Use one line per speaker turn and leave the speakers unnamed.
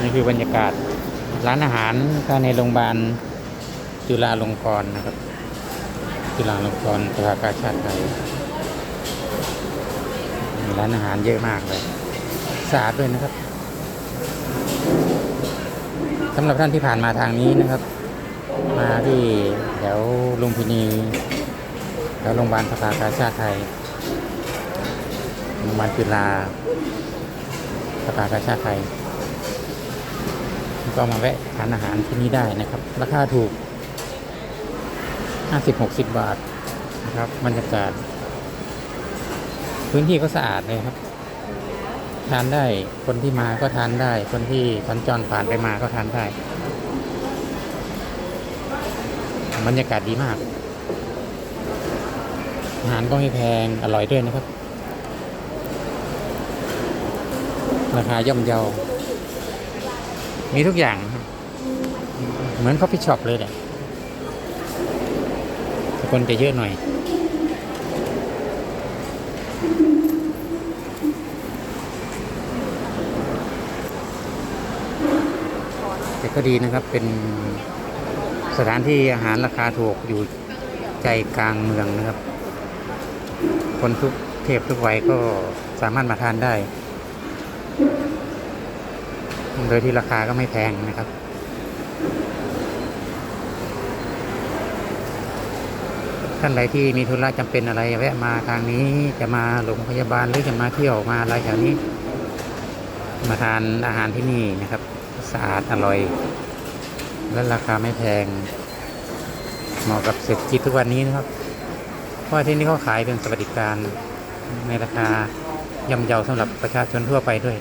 นี่คือบรรยากาศร้านอาหารภายในโรงพยาบาลจุฬาลงกรณ์นะครับ จุฬาลงกรณ์สภากาชาติไทยมีร้านอาหารเยอะมากเลยสะอาดด้วยนะครับสำหรับท่านที่ผ่านมาทางนี้นะครับ มาที่แถวลุมพินีแถวโรงพยาบาลสภากาชาติไทยโรงพยาบาลจุฬาสภากาชาติไทย ก็มาแวะทานอาหารที่นี่ได้นะครับ ราคาถูก 50-60 บาทนะครับบรรยากาศ พื้นที่ก็สะอาดเลยครับ ทานได้คนที่มาก็ทานได้ คนที่สัญจรผ่านไปมาก็ทานได้ บรรยากาศดีมาก อาหารก็ไม่แพงอร่อยด้วยนะครับ ราคาย่อมเยา มีทุกอย่างครับ เหมือน c อ f ฟี่ช็อปเลยแหละคนจะเยอะหน่อย แต่ก็ดีนะครับเป็นสถานที่อาหารราคาถูกอยู่ใจกลางเมืองนะครับ คนทุกเทพทุกวัยก็สามารถมาทานได้ โดยที่ราคาก็ไม่แพงนะครับท่านใดที่มีธุระจำเป็นอะไรแวะมาทางนี้จะมาโรงพยาบาลหรือจะมาเที่ยวมาอะไรแถวนี้ มาทานอาหารที่นี่นะครับสะอาดอร่อย และราคาไม่แพง เหมาะกับเศรษฐกิจทุกวันนี้นะครับ เพราะที่นี่เขาขายเป็นสวัสดิการในราคาย่อมเยาสำหรับประชาชนทั่วไปด้วย